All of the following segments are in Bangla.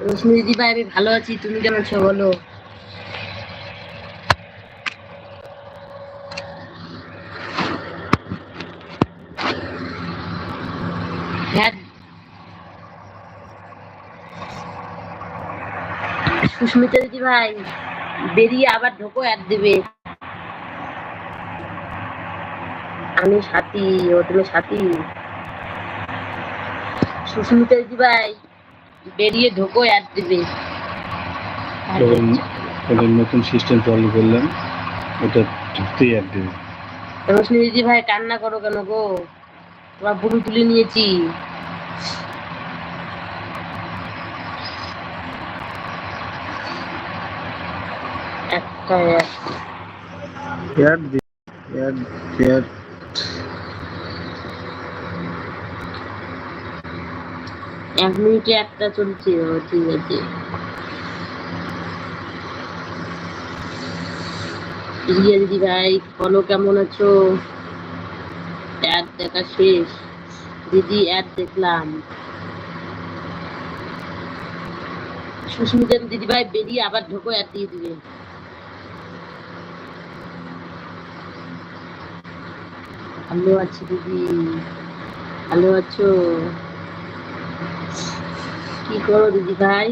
রশ্মি দিদি ভাই, আমি ভালো আছি। তুমি কেমন আছো? বলো। হ্যাঁ। সুস্মিতা দিদি ভাই, বেরিয়ে আবার ঢোকো, অ্যাড দেবে। আমি সাথী, ও তুমি সাথী। সুস্মিতা দিদি ভাই বেরিয়ে ঢোকো অ্যাড দেবে। তখন নতুন সিস্টেম চালু করলাম ওটা ঢুকতেই আর দেবে। রোশনি দিদি ভাই কান্না করো কেন গো? তোমার বুড়ু তুলে নিয়েছি। একটা অ্যাড দি অ্যাড এক মিনিটে একটা চলছে ঠিক আছে। রিয়া দিদি ভাই, বলো কেমন আছো? অ্যাড দেখা শেষ। দিদি অ্যাড দেখলাম। সুস্মিতা দিদি ভাই বেরিয়ে আবার ঢোকো অ্যাড দিয়ে দিবে। ভালো আছি দিদি? ভালো আছো? কি করো দিদি ভাই?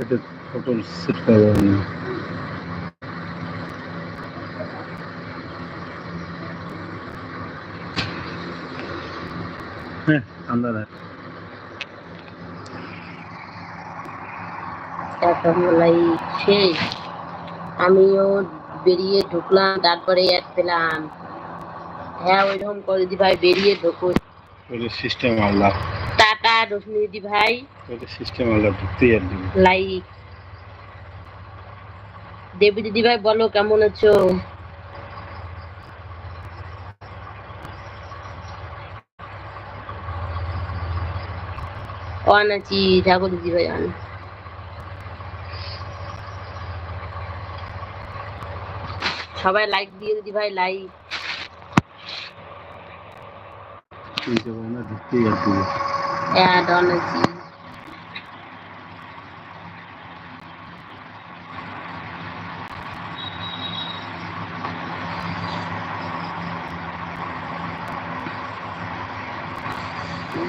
এটা ফটো সেট করা না। হ্যাঁ আন্দাজ এখন বলাই শেষ। আমিও বেরিয়ে ঢুকলাম তারপরে অ্যাড পেলাম। হ্যাঁ ওইরকম করে দিদি ভাই বেরিয়ে ঢুকো সিস্টেম আলাদা। ভাই। সিস্টেম লাইক দেবী দিদি ভাই বলো কেমন আছো? অন আছি ঠাকুর দিদি ভাই অন। সবাই লাইক দিয়ে দিদি ভাই লাইক পারে না আর আছি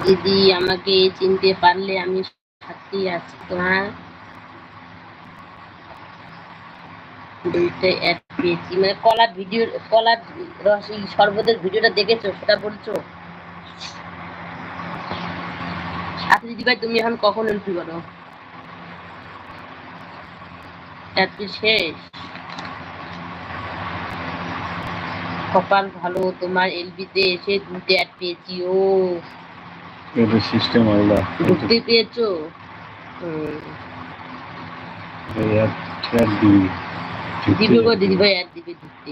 দিদি আমাকে চিনতে পারলে আমি সাথে আছি তোমার। দুইটা পেয়েছি। মানে কলার ভিডিও, কলার রস শরবতের ভিডিওটা দেখেছ, সেটা বলছো? সাথে দিদি ভাই তুমি এখন কখন এন্ট্রি করো? শেষ। কপাল ভালো তোমার এলবিতে এসে দুটো অ্যাড পেয়েছি ও। সিস্টেম আলাদা। ঢুকতে পেয়েছ দিবে। গো দিদি ভাই অ্যাড দিবে ঢুকতে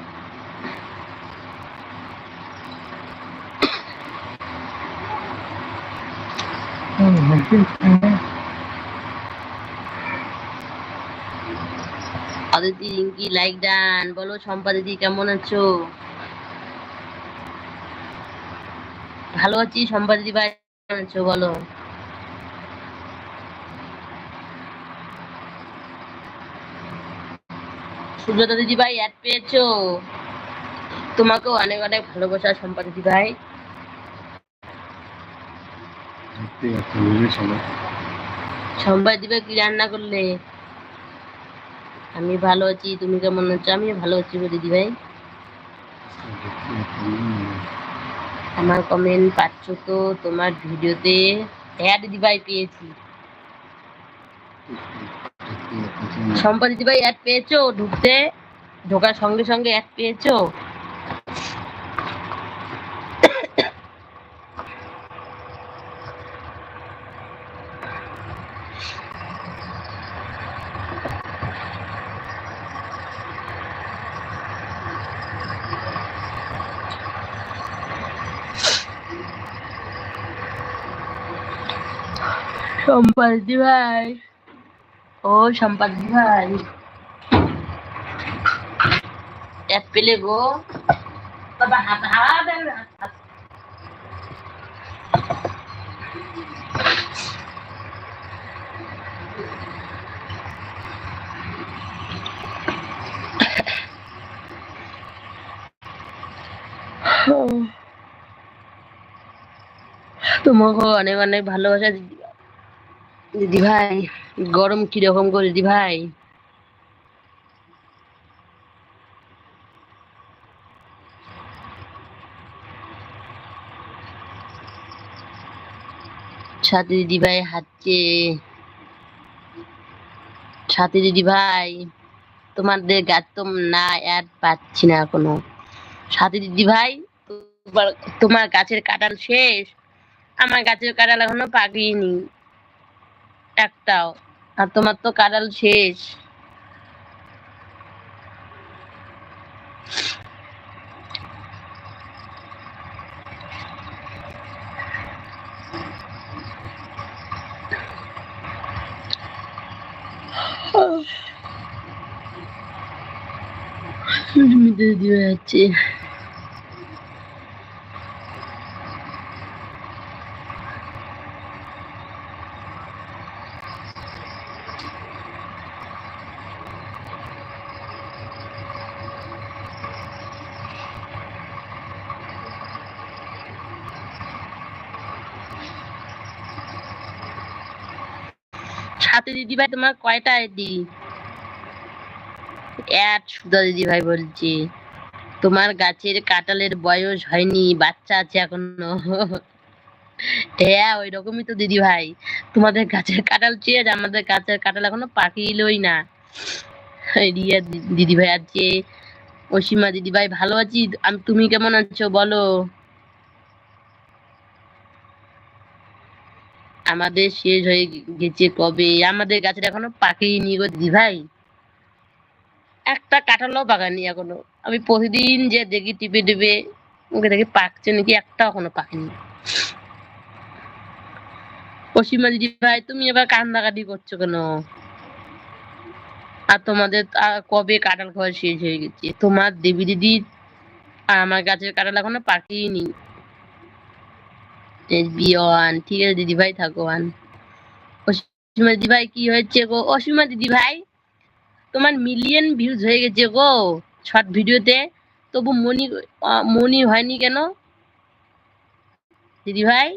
আদিতি রিঙ্কি লাইক ডান। বলো সম্পা দিদি, কেমন আছো? ভালো আছি সম্পা দিদি ভাই, কেমন আছো? বলো। সুব্রতা দিদি ভাই অ্যাড পেয়েছ? তোমাকেও অনেক অনেক ভালোবাসা সম্পা দিদি ভাই। আর দেবে কি রান্না করলে? আমি ভালো আছি তুমি কেমন আছো? আমি ভালো আছি গো দিদি ভাই। আমার কমেন্ট পাচ্ছ তো তোমার ভিডিওতে। হ্যাঁ দিদি ভাই পেয়েছি। সম্পা দিদি ভাই অ্যাড পেয়েছ? ঢুকতে? ঢোকার সঙ্গে সঙ্গে অ্যাড পেয়েছ? সম্পাদি ভাই ও সম্পাদি ভাই অ্যাপেলে গো। তোমাকে অনেক অনেক ভালোবাসা দিদি ভাই, গরম কীরকম করে দিদি ভাই? সাথে দিদি ভাই হাঁটছে। সাথে দিদি ভাই, তোমাদের গাছ তো না, আর পাচ্ছি না এখনও। সাথে দিদি ভাই, তোমার গাছের কাঁঠাল শেষ। আমার গাছের কাঁঠাল এখনও পাকিনি একটাও আর তোমার তো কাঁঠাল শেষ দিয়ে যাচ্ছে সাথে দিদি ভাই তোমার কয়টা আইডি এক সুধা দিদি ভাই বলছি। তোমার গাছের কাঁঠালের বয়স হয়নি, বাচ্চা আছে এখনও। হ্যাঁ ওই রকমই তো দিদি ভাই। তোমাদের গাছের কাঁঠাল চেয়ে আমাদের গাছের কাঁঠাল এখনও পাকিলই না। রিয়া দিদি ভাই আছে। অসীমা দিদি ভাই ভালো আছি? আমি, তুমি কেমন আছো বলো? আমাদের শেষ হয়ে গেছে কবে? আমাদের গাছের এখনও পাকেনি গো দিদি ভাই। একটা কাঁঠালও পাকানি এখনও। আমি প্রতিদিন যে দেখি টিপে টিপে ওকে দেখি পাকছে নাকি একটা এখনও পাকেনি। অসীমা দিদি ভাই, তুমি এবার কান্দাকাটি করছ কেন? আর তোমাদের কবে কাঁঠাল খাওয়া শেষ হয়ে গেছে? তোমার দেবী দিদি আর আমার গাছের কাঁঠাল এখনও পাকিনি বি ওয়ান ঠিক আছে, দিদি ভাই থাকো ওয়ান অসীমা দিদি ভাই কি হয়েছে গো? অসীমা দিদি ভাই, তোমার মিলিয়ন ভিউজ হয়ে গেছে গো শর্ট ভিডিওতে তবু মনি মনি হয়নি কেন? দিদি ভাই,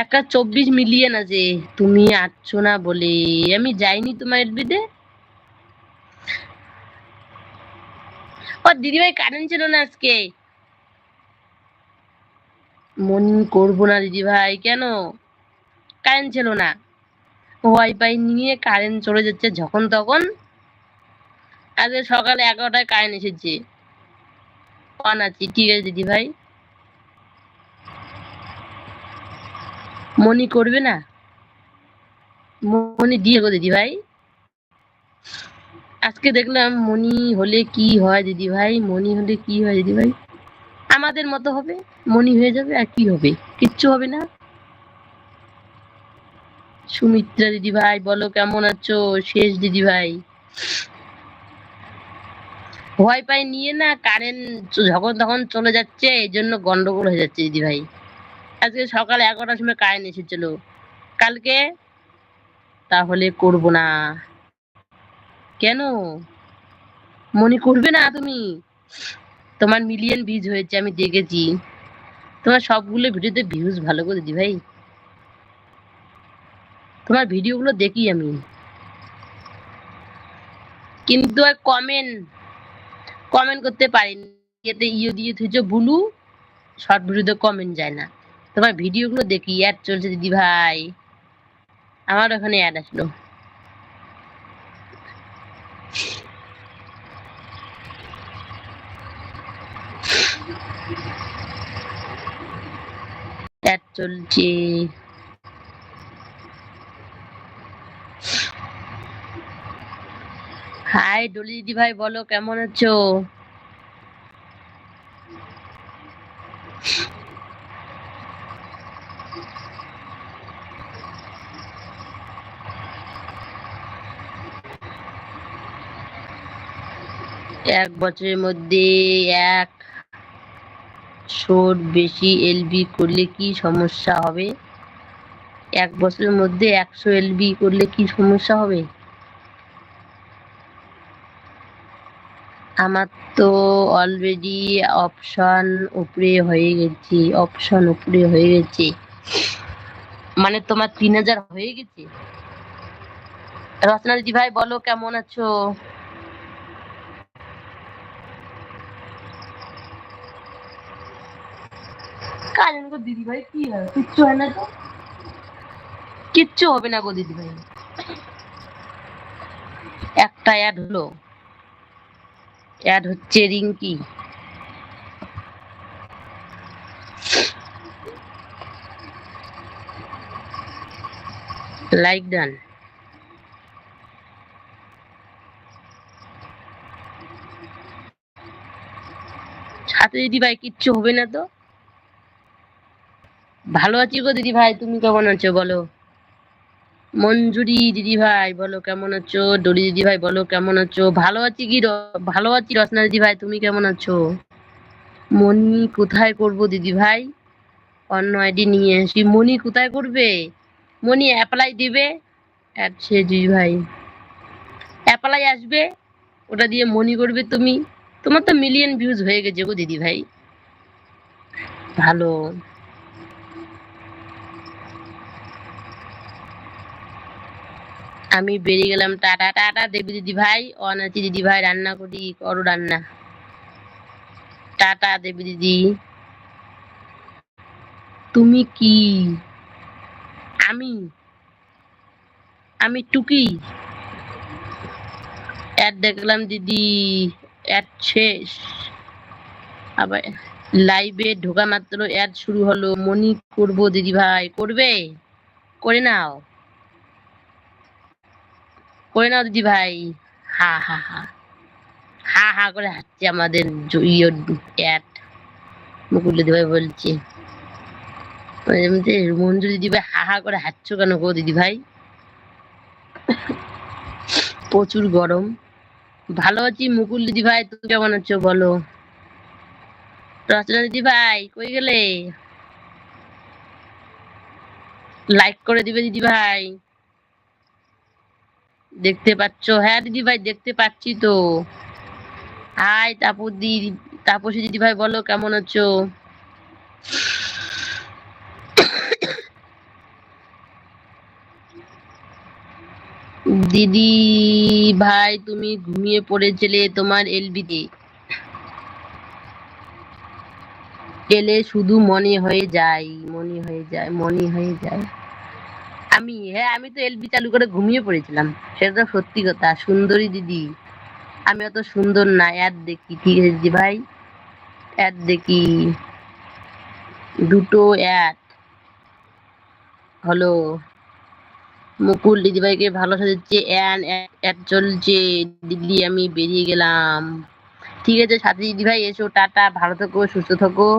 একটা চব্বিশ মিলিয়ন আছে, তুমি আসছো না বলে। আমি যাইনি তোমার এলবিতে। ও দিদি ভাই কারেন্ট ছিল না আজকে। মনি করব না দিদি ভাই, কেন? কারেন্ট ছিল না। ওয়াইফাই নিয়ে কারেন্ট চলে যাচ্ছে যখন তখন। আজকে সকালে এগারোটায় কারেন্ট এসেছে। অন আছি ঠিক আছে দিদি ভাই? মনি করবে না? মনি দিয়ে গো দিদি ভাই। আজকে দেখলাম মনি হলে কি হয় দিদি ভাই? মনি হলে কি হয় দিদি ভাই? আমাদের মতো হবে, মনি হয়ে যাবে আর কি হবে? কিচ্ছু হবে না। সুমিত্রা দিদি ভাই বলো কেমন আছো? শেষ দিদি ভাই ভয় পাই নিয়ে না কারেন্ট যখন তখন চলে যাচ্ছে, এই জন্য গন্ডগোল হয়ে যাচ্ছে দিদি ভাই আজকে সকাল এগারোটার সময় কারেন্ট এসেছিল। কালকে? তাহলে করব না। কেন? মনে করবে না তুমি? তোমার মিলিয়ন ভিউজ হয়েছে, আমি দেখেছি। তোমার সবগুলো ভিডিওতে ভিউজ ভালো করে দিদি ভাই। তোমার ভিডিওগুলো দেখি আমি। কিন্তু আর কমেন্ট কমেন্ট করতে পারিনি। এতে ইয়ে দিয়ে থুইছো বুলু শর্ট ভিডিওতে কমেন্ট যায় না। তোমার ভিডিওগুলো দেখি অ্যাড চলছে দিদি ভাই। আমার ওখানে অ্যাড আসলো। অ্যাড চলছে হাই ডলি দিদি ভাই বলো কেমন আছো? এক বছরের মধ্যে এক শোর বেশি এলবি করলে কি সমস্যা হবে? এক বছরের মধ্যে একশো এলবি করলে কি সমস্যা হবে? আমার তো অলরেডি অপশন উপরে হয়ে গেছে অপশন উপরে হয়ে গেছে। মানে তোমার তিন হাজার হয়ে গেছে? রচনা ভাই বলো, কেমন আছো? কালেন গো দিদি ভাই কি হয়? কিচ্ছু হয় না তো? কিচ্ছু হবে না গো দিদি ভাই একটা অ্যাড হলো। অ্যাড হচ্ছে রিঙ্কি। লাইক ডান সাথে দিদি ভাই কিচ্ছু হবে না তো? ভালো আছি গো দিদি ভাই, তুমি কেমন আছো বলো? মঞ্জুরি দিদি ভাই, বলো কেমন আছো? ডলি দিদি ভাই, বলো কেমন আছো? ভালো আছি কি ভালো আছি রচনা দিদি ভাই, তুমি কেমন আছো? মনি কোথায় করব দিদি ভাই? অন্য আইডি নিয়ে আসি। মনি কোথায় করবে? মনি অ্যাপ্লাই দিবে? আচ্ছা দিদি ভাই। অ্যাপ্লাই আসবে? ওটা দিয়ে মনি করবে তুমি? তোমার তো মিলিয়ন ভিউজ হয়ে গেছে গো দিদি ভাই। ভালো। আমি বেরিয়ে গেলাম, টাটা টাটা, দেবী দিদি ভাই, অনাচি দিদি ভাই, রান্না করি, করো রান্না। টাটা, দেবী দিদি। তুমি কি? আমি? আমি টুকি? অ্যাড দেখলাম দিদি, অ্যাড শেষ। আবার লাইভে ঢোকা মাত্র অ্যাড শুরু হলো। মনি করব দিদি ভাই, করবে? করে নাও। করে নাও দিদি ভাই, হা হা হা। হা হা করে হাঁটছে আমাদের মুকুল দিদি ভাই বলছে। এমনিতে মঞ্জু দিদি ভাই হা হা করে হাঁটছো কেন গো দিদি ভাই? প্রচুর গরম। ভালো আছি মুকুল দিদি ভাই, তুমি কেমন আছো বলো? রচনা দিদি ভাই, কই গেলে? লাইক করে দিবে দিদি ভাই। দেখতে পাচ্ছ? হ্যাঁ দিদি ভাই দেখতে পাচ্ছি তো। হাই, তাপু দি, তাপসী দিদি ভাই বলো, কেমন আছো? দিদি ভাই তুমি ঘুমিয়ে পড়েছিলে তোমার এলবিতে। এলে শুধু মনে হয়ে যায়, মনে হয়ে যায়, মনে হয়ে যায়। আমি হ্যাঁ আমি তো এলবি চালু করে ঘুমিয়ে পড়েছিলাম। সেটা তো সত্যি কথা, সুন্দরী দিদি। আমি অত সুন্দর না অ্যাড দেখি, ঠিক আছে দিদি ভাই? অ্যাড দেখি, দুটো অ্যাড হলো, মুকুল দিদিভাইকে ভালো সাজাচ্ছে, অ্যান অ্যাড চলছে, দিদি আমি বেরিয়ে গেলাম। ঠিক আছে, সাথী দিদিভাই এসো, টাটা, ভালো থেকো, সুস্থ থাকো।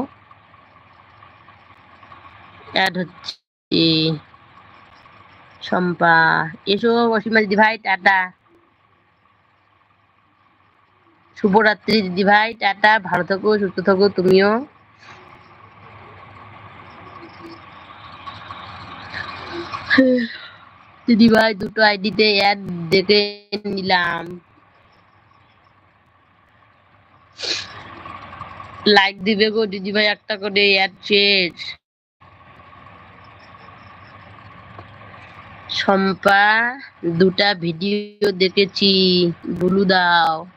অ্যাড হচ্ছে। শম্পা, এসো অসীমা দিদি ভাই টাটা। শুভরাত্রি দিদি ভাই টাটা, ভালো থাকো, সুস্থ থাকো, তুমিও। দিদি ভাই, দুটো আইডিতে অ্যাড দেখে নিলাম। লাইক দিবে গো, দিদি ভাই, একটা করে অ্যাড শেষ। শম্পা, দুটা ভিডিও দেখেছি। বুলু দাও।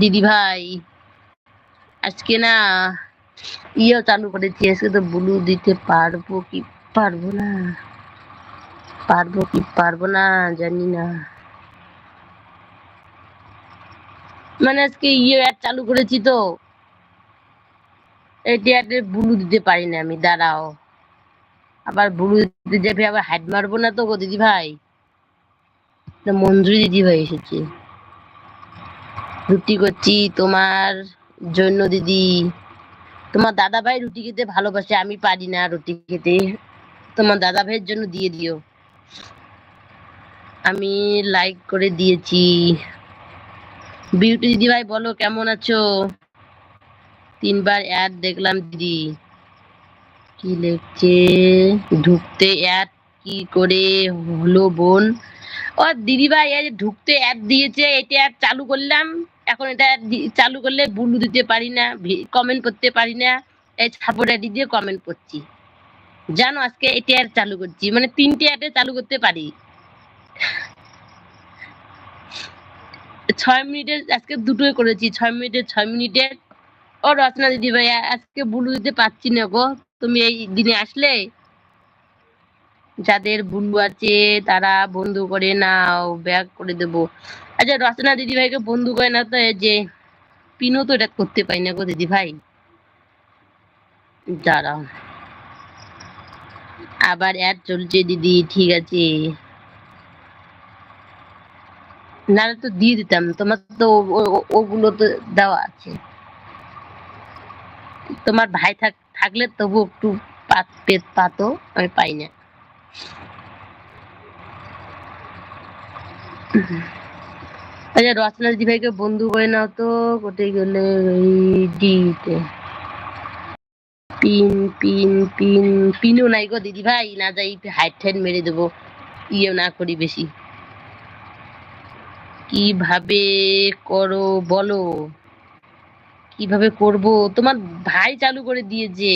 দিদি ভাই, আজকে না ইয়েও চালু করেছি। আজকে তো বুলু দিতে পারব কি পারব না? পারব কি পারব না জানি না। মানে আজকে ইয়ে অ্যাড চালু করেছি তো। এইটি অ্যাডে বুলু দিতে পারি না আমি, দাঁড়াও। আবার দিতে যাবে আবার হাইট মারবো না তো গো দিদি ভাই মঞ্জুরি দিদি ভাই এসেছে। রুটি করছি তোমার জন্য দিদি। তোমার দাদা ভাই রুটি খেতে ভালোবাসে, আমি পারি না রুটি খেতে। তোমার দাদা ভাইয়ের জন্য দিয়ে দিও। আমি লাইক করে দিয়েছি। বিউটি দিদি ভাই বলো কেমন আছো? তিনবার অ্যাড দেখলাম দিদি। কি লিখছে ঢুকতে অ্যাড কি করে হলো বোন? ও দিদি ভাই এই ঢুকতে অ্যাড দিয়েছে, এটা অ্যাড চালু করলাম। এখন এটা চালু করলে বুলু দিতে পারি না কমেন্ট করতে পারি না। এই সাপোর্ট দিয়ে কমেন্ট করছি। জানো, আজকে এটা অ্যাড চালু করছি। মানে তিনটে অ্যাডে চালু করতে পারি। ছয় মিনিটের আজকে দুটোই করেছি। ছয় মিনিটের ছয় মিনিটের ও রচনা দিদি ভাই আজকে বুলু দিতে পারছি না গো। তুমি এই দিনে আসলে? যাদের বন্ধু আছে, তারা বন্ধু করে নাও, ব্যাগ করে দেবো। আচ্ছা রচনা দিদি ভাইকে বন্ধু করে না তো যে, পিনও তো এটা করতে পারি না গো দিদি ভাই দাঁড়াও। আবার অ্যাড চলছে দিদি, ঠিক আছে। নাহলে তো দিয়ে দিতাম, তোমার তো ওগুলো তো দেওয়া আছে। তোমার ভাই থাক থাকলে তবু একটু পাত আমি পাই না। আচ্ছা বন্ধু তো গেলে ডিতে। পিন পিন পিন, পিনও নাই গো দিদি ভাই, না যাই হাইট হাইট মেরে দেবো ইয়ে না করি বেশি। কীভাবে করো বলো? কীভাবে করব? তোমার ভাই চালু করে দিয়েছে।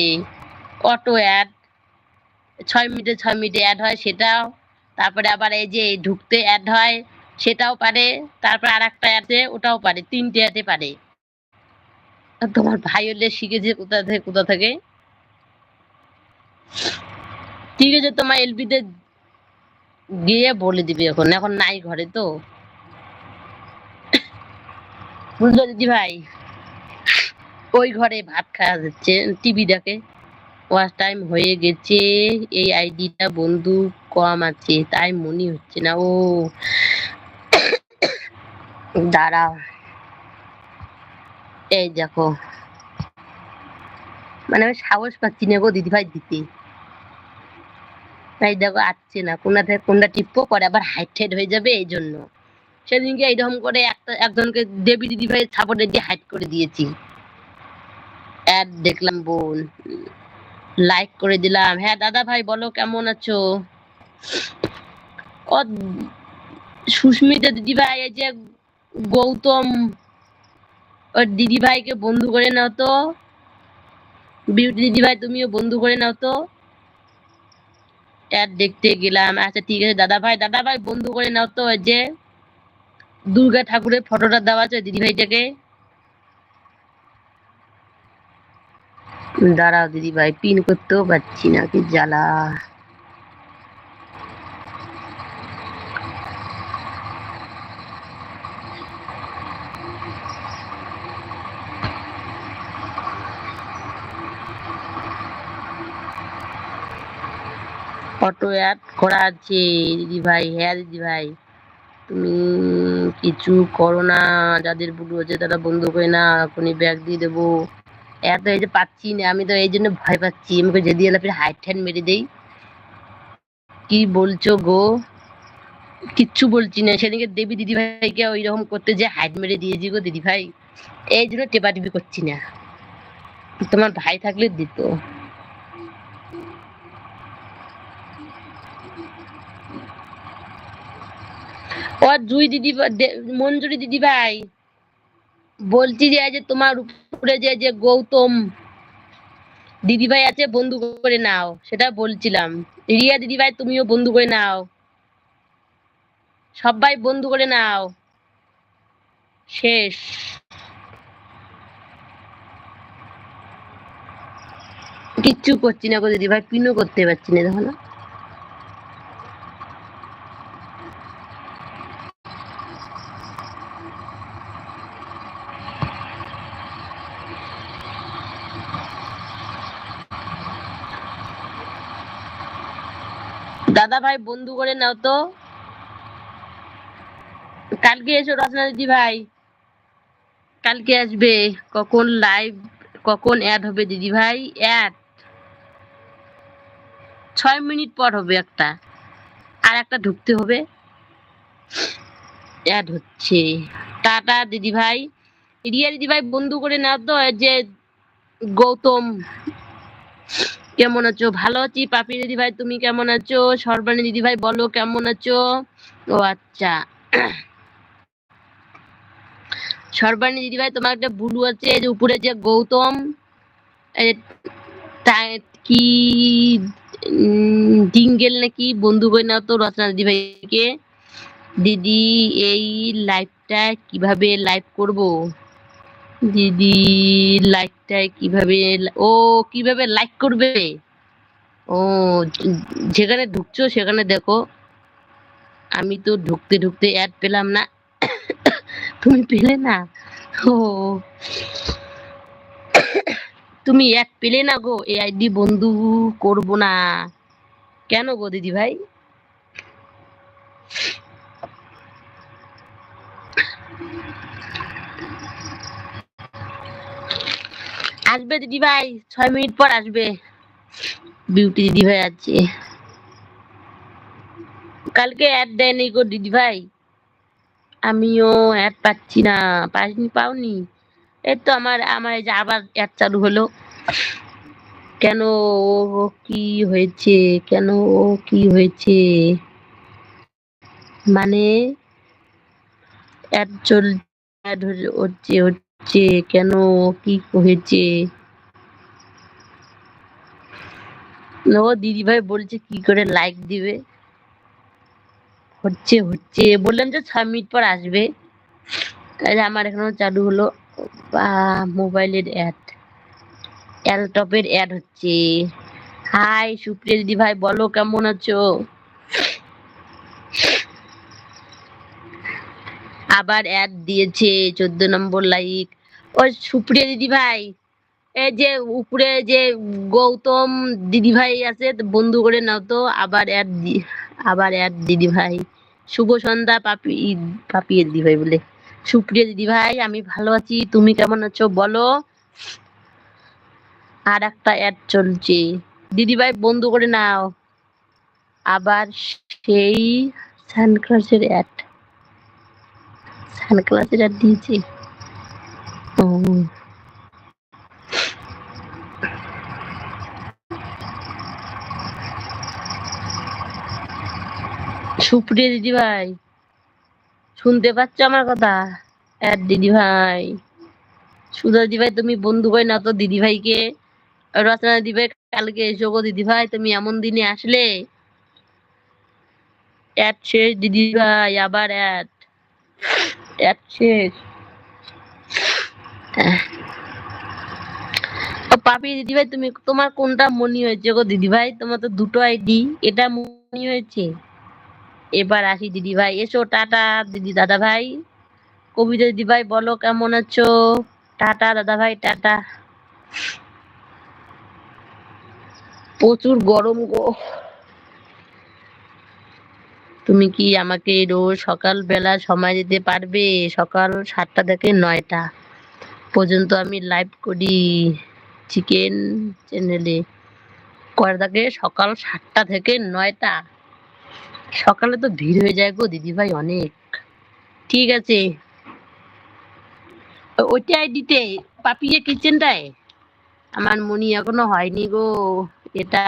অটো অ্যাড ছয় মিনিটে ছয় মিনিটে অ্যাড হয়, সেটাও। তারপরে আবার এই যে ঢুকতে অ্যাড হয়, সেটাও পারে। তারপর আর একটা আছে ওটাও পারে। তিনটে অ্যাডে পারে। তোমার ভাই হলে শিখেছে কোথা থেকে কোথা থেকে? ঠিক আছে তোমার এলবিতে গিয়ে বলে দিবে এখন। এখন নাই ঘরে তো। বুঝলো দিদি ভাই ওই ঘরে ভাত খাওয়া যাচ্ছে টিভি দেখে। ওয়াচ টাইম হয়ে গেছে। এই আইডিটা বন্ধু কম আছে, তাই মনে হচ্ছে না। ও, দাঁড়াও। এই দেখো। মানে আমি সাহস পাচ্ছি না গো দিদি ভাই দিতে। তাই দেখো, আসছে না। কোনটা থেকে কোনটা টিপবো, পরে আবার হাইট হাইট হয়ে যাবে এই জন্য। সেদিনকে এইরকম করে একটা, একজনকে দেবী দিদি ভাই সাপোর্টে দিয়ে হাইট করে দিয়েছি। অ্যাড দেখলাম, বোন। লাইক করে দিলাম। হ্যাঁ দাদা ভাই, বলো কেমন আছো? ও সুস্মিতা দিদি ভাই, এই যে গৌতম ওর দিদি ভাইকে বন্ধু করে নাও তো। বিউটি দিদি ভাই, তুমিও বন্ধু করে নাও তো। অ্যাড দেখতে গেলাম। আচ্ছা ঠিক আছে, দাদা ভাই দাদা ভাই, বন্ধু করে নাও তো যে দুর্গা ঠাকুরের ফটোটা দেওয়া আছে দিদি দাঁড়াও দিদি ভাই, পিন করতেও পারছি না, কি জ্বালা। অটো অ্যাড করা আছে, দিদি ভাই হ্যাঁ দিদি ভাই। তুমি কিছু করো না, যাদের বুড়ো আছে তারা বন্ধ করে না এখনই ব্যাগ দিয়ে দেবো। এত এই যে পাচ্ছি না, আমি তো এই জন্য ভয় পাচ্ছি। আমাকে যদি এলা ফির হাইট হ্যান্ড মেরে দেই। কি বলছো গো? কিচ্ছু বলছি না। সেদিনকে দেবী দিদি ভাইকে ওই রকম করতে যে হাইট মেরে দিয়েছি গো দিদি ভাই এই জন্য টেপাটিপি করছি না। তোমার ভাই থাকলে দিত। ও জুই দিদি মঞ্জুরি দিদি ভাই বলছি যে যে তোমার উপরে যে যে গৌতম দিদি ভাই আছে, বন্ধু করে নাও। সেটা বলছিলাম। রিয়া দিদি ভাই তুমিও বন্ধু করে নাও। সবাই বন্ধু করে নাও। শেষ। কিচ্ছু করছি না গো দিদি ভাই পিনও করতে পারছি না, দেখো না। দাদা ভাই বন্ধু করে নাও তো। কালকে এসো রচনা দিদি ভাই কালকে আসবে। কখন লাইভ কখন অ্যাড হবে দিদি ভাই অ্যাড ছয় মিনিট পর হবে একটা। আর একটা ঢুকতে হবে। অ্যাড হচ্ছে। টাটা দিদি ভাই রিয়া দিদি ভাই বন্ধু করে নাও তো যে গৌতম। কেমন আছো? ভালো আছি। পাপি দিদি ভাই তুমি কেমন আছো? সর্বাণী দিদি ভাই বলো কেমন আছো? ও আচ্ছা। সর্বাণী দিদি ভাই তোমার একটা বুলু আছে, এই যে উপরে যে গৌতম কি ডিঙ্গেল নাকি? বন্ধু কই না তো রচনা দিদি ভাইকে দিদি, এই লাইভটা কীভাবে লাইভ করব? দিদি লাইভটায় কীভাবে, ও কীভাবে লাইক করবে? ও, যেখানে ঢুকছো সেখানে দেখো। আমি তো ঢুকতে ঢুকতে অ্যাড পেলাম না। তুমি পেলে না? ও। তুমি অ্যাড পেলে না গো? এই আইডি বন্ধু করব না। কেন গো দিদি ভাই আসবে দিদি ভাই, ছয় মিনিট পর আসবে। বিউটি দিদি ভাই আছে। কালকে অ্যাড দেয়নি গো দিদি ভাই। আমিও অ্যাড পাচ্ছি না, পাইনি, পাওনি। এই তো আমার আমার এই যে আবার অ্যাড চালু হলো। কেন ও কি হয়েছে, কেন ও কি হয়েছে? মানে অ্যাড চল অ্যাড হচ্ছে। হচ্ছে? কেন? কি হয়েছে? ও দিদি ভাই বলছে কি করে লাইক দিবে? হচ্ছে হচ্ছে। বললাম যে ছয় মিনিট পর আসবে। যে আমার এখনও চালু হলো মোবাইলের অ্যাড অ্যালটপের অ্যাড হচ্ছে। হাই সুপ্রিয়া দিদি ভাই বলো কেমন আছো? আবার অ্যাড দিয়েছে, চোদ্দ নম্বর লাইক ওই সুপ্রিয়া দিদি ভাই এই যে উপরে যে গৌতম দিদি ভাই আছে, বন্ধু করে নাও তো, আবার অ্যাড আবার অ্যাড দিদি ভাই শুভ সন্ধ্যা পাপি পাপিয়ে দিদি ভাই বলে। সুপ্রিয়া দিদি ভাই আমি ভালো আছি, তুমি কেমন আছো বলো? আর একটা অ্যাড চলছে। দিদি ভাই বন্ধু করে নাও। আবার সেই সানক্লাসের অ্যাড সানক্লাসের অ্যাড দিয়েছে। সুপ্রিয়া দিদি ভাই, শুনতে পাচ্ছ আমার কথা? অ্যাড দিদি ভাই। সুধা দিদি ভাই, তুমি বন্ধু করে না তো দিদি ভাইকে। রচনা দিদি ভাই, কালকে এসো গো দিদি ভাই, তুমি এমন দিনে আসলে? অ্যাড শেষ দিদি ভাই, আবার অ্যাড। অ্যাড শেষ। পাপি দিদি ভাই তুমি, তোমার কোনটা মনি হয়েছে গো দিদি ভাই তোমার তো দুটো আইডি এটা মনি হয়েছে? এবার আসি দিদি ভাই এসো, টাটা দিদি দাদা ভাই কবিতা দিদি ভাই বলো কেমন আছো? টাটা দাদা ভাই টাটা। প্রচুর গরম গো। তুমি কি আমাকে রোজ সকাল বেলা সময় দিতে পারবে? সকাল সাতটা থেকে নয়টা। পর্যন্ত আমি লাইভ করি চিকেন চ্যানেলে থেকে সকাল সাতটা থেকে নয়টা। সকালে তো ভিড় হয়ে যায় গো দিদি ভাই অনেক। ঠিক আছে। ওইটা আইডিতে পাপিয়া কিচেনটায় আমার মনি এখনও হয়নি গো। এটা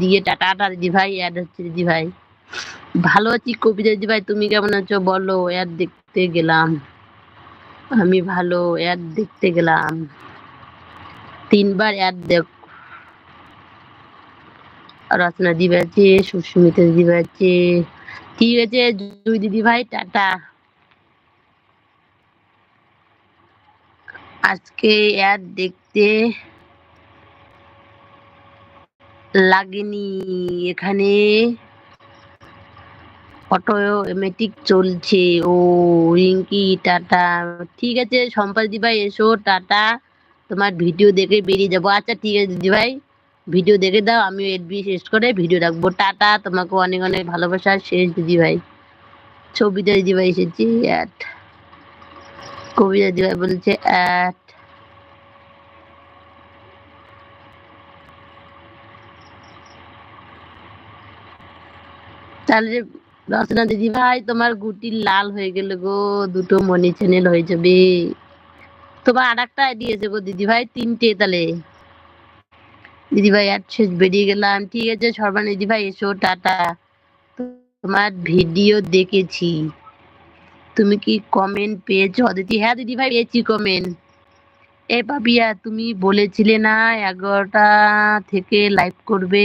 দিয়ে টাটা দিদি ভাই অ্যাড হচ্ছে দিদি ভাই ভালো আছি কবিতা দিদি ভাই তুমি কেমন আছো? বলো অ্যাড দেখতে গেলাম। আমি ভালো অ্যাড দেখতে গেলাম। তিনবার অ্যাড দেখ। রচনা দিদি আছে সুস্মিতা দিদি আছে ঠিক আছে দুই দিদি ভাই, টাটা। আজকে অ্যাড দেখতে লাগেনি এখানে। অটোমেটিক চলছে। ও, রিঙ্কি, টাটা। ঠিক আছে সম্পাদ ভাই এসো, টাটা। তোমার ভিডিও দেখে বেরিয়ে যাব। আচ্ছা ঠিক আছে দিদি ভাই ভিডিও দেখে দাও, আমি এডবি শেষ করে ভিডিও রাখব। টাটা, তোমাকে অনেক অনেক ভালোবাসা। শেষ দিদি ভাই ছবিটা দিদি ভাই এসেছি অ্যাট কবিতা দিদি ভাই বলছে অ্যাট তাহলে রচনা দিদি ভাই, তোমার গুটি লাল হয়ে গেল গো, দুটো মনি চ্যানেল হয়ে যাবে। তোমার আর একটা দিয়েছে গো দিদি ভাই, তিনটে তাহলে দিদি ভাই আর শেষ বেরিয়ে গেলাম। ঠিক আছে, সর্বান দিদি ভাই, এসো, টাটা। তোমার ভিডিও দেখেছি। তুমি কি কমেন্ট পেয়েছ? অদিতি হ্যাঁ দিদি ভাই, পেয়েছি কমেন্ট এ পাপিয়া তুমি বলেছিলে না এগারোটা থেকে লাইভ করবে।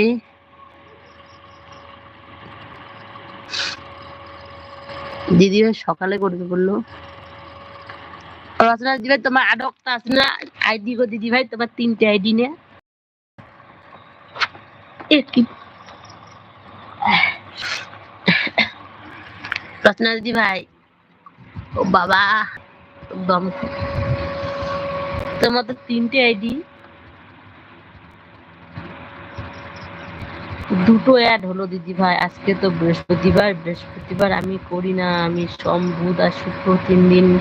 দিদি ভাই সকালে করবে বলল। রচনা, দিদি ভাই, তোমার আরও একটা আছে না? আইডি গো দিদি ভাই, তোমার তিনটে আইডি নে। রচনা, দিদি ভাই। ও বাবা, দম। তোমার তো তিনটে আইডি দুটো অ্যাড হলো দিদি ভাই। আজকে তো বৃহস্পতিবার বৃহস্পতিবার আমি করি না, আমি সোম, বুধ আর শুক্র তিন দিন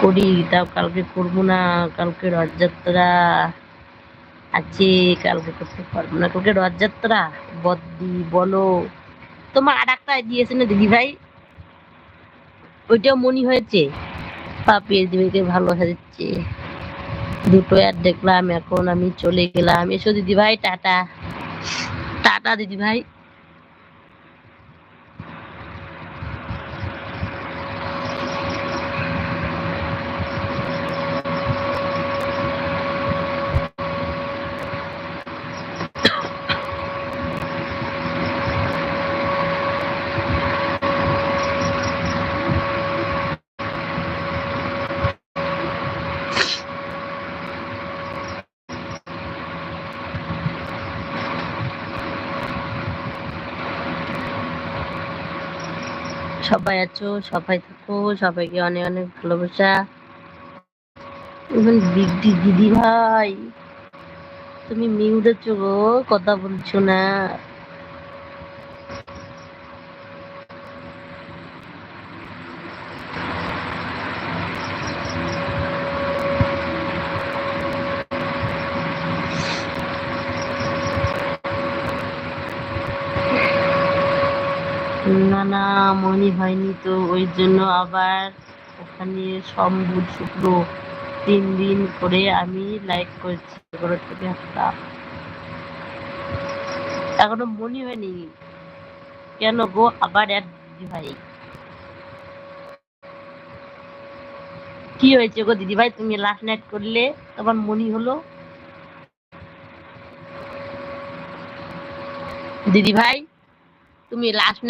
করি, তাও কালকে করব না, কালকে রথযাত্রা আছে, কালকে করতে পারব না। কালকে রথযাত্রা? বদ্দি বলো। তোমার আর একটা দিয়েছে না দিদি ভাই? ওইটাও মনি হয়েছে? পাপি দিদিকে ভালোবাসা দিচ্ছে। দুটো অ্যাড দেখলাম, এখন আমি চলে গেলাম। এসো দিদি ভাই, টাটা। টাটা দিদি ভাই সবাই আছো, সবাই থাকো, সবাইকে অনেক অনেক ভালোবাসা। দিদি দিদি ভাই, তুমি মিউট আছো গো, কথা বলছো না। না না মনে হয়নি তো। ওই জন্য আবার ওখানে সোম বুধ শুক্র তিন দিন করে আমি লাইক করছি। একটা এখনও মনে হয়নি। কেন গো? আবার এক দিদি ভাই। কি হয়েছে গো দিদি ভাই? তুমি লাস্ট নাইট করলে? তোমার মনি হলো? দিদি ভাই, তুমি লাস্ট